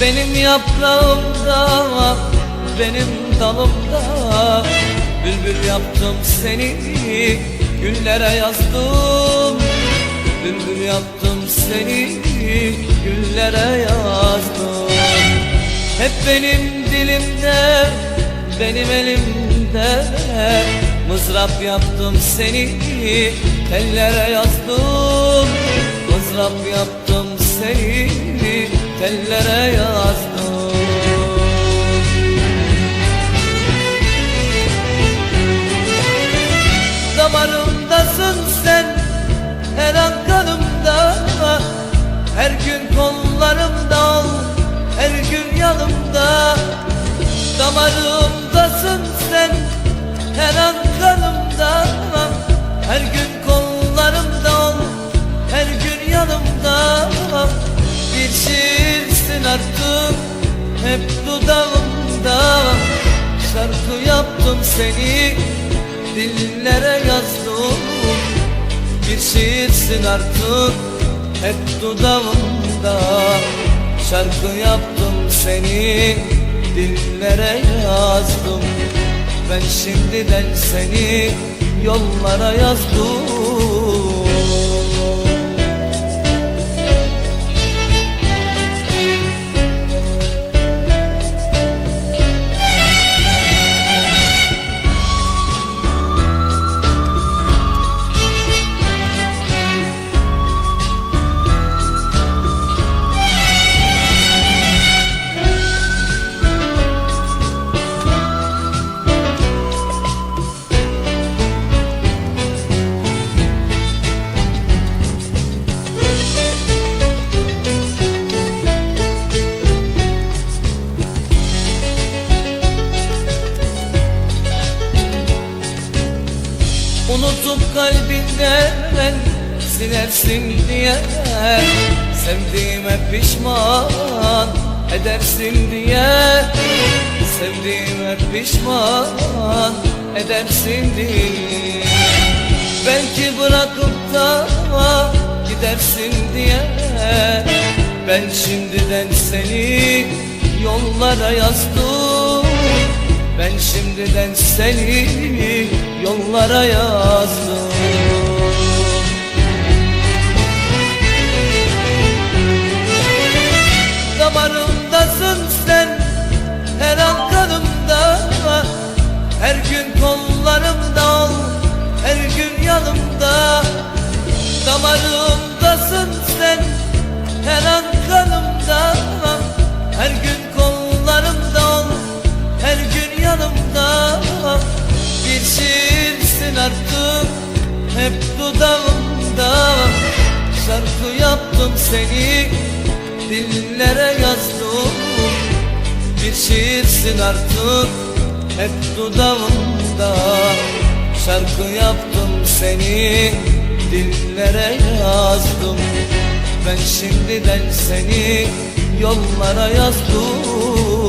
Benim yaprağımda Benim dalımda. Bülbül yaptım seni Güllere yazdım. Bülbül yaptım seni Güllere yazdım. Hep benim dilimde Benim elimde. Mızrap yaptım seni Tellere yazdım. Mızrap yaptım Tellere yazdım. Damarımdasın sen Her an kanımda. Her gün kollarımda ol Her gün yanımda. Damarımdasın sen Her an kanımda Hep dudağımda. Şarkı yaptım seni Dillere yazdım. Bir şiirsin artık Hep dudağımda. Şarkı yaptım seni Dillere yazdım. Ben şimdiden seni Yollara yazdım Unutup kalbinden silersin diye Sevdiğime pişman edersin diye Sevdiğime pişman edersin diye. Belki bırakıp da gidersin diye Ben şimdiden seni yollara yazdım. Ben şimdiden seni yollara yazdım artık hep dudağımda. Şarkı yaptım seni dillere yazdım. Bir şiirsin artık hep dudağımda. Şarkı yaptım seni dillere yazdım. Ben şimdiden seni yollara yazdım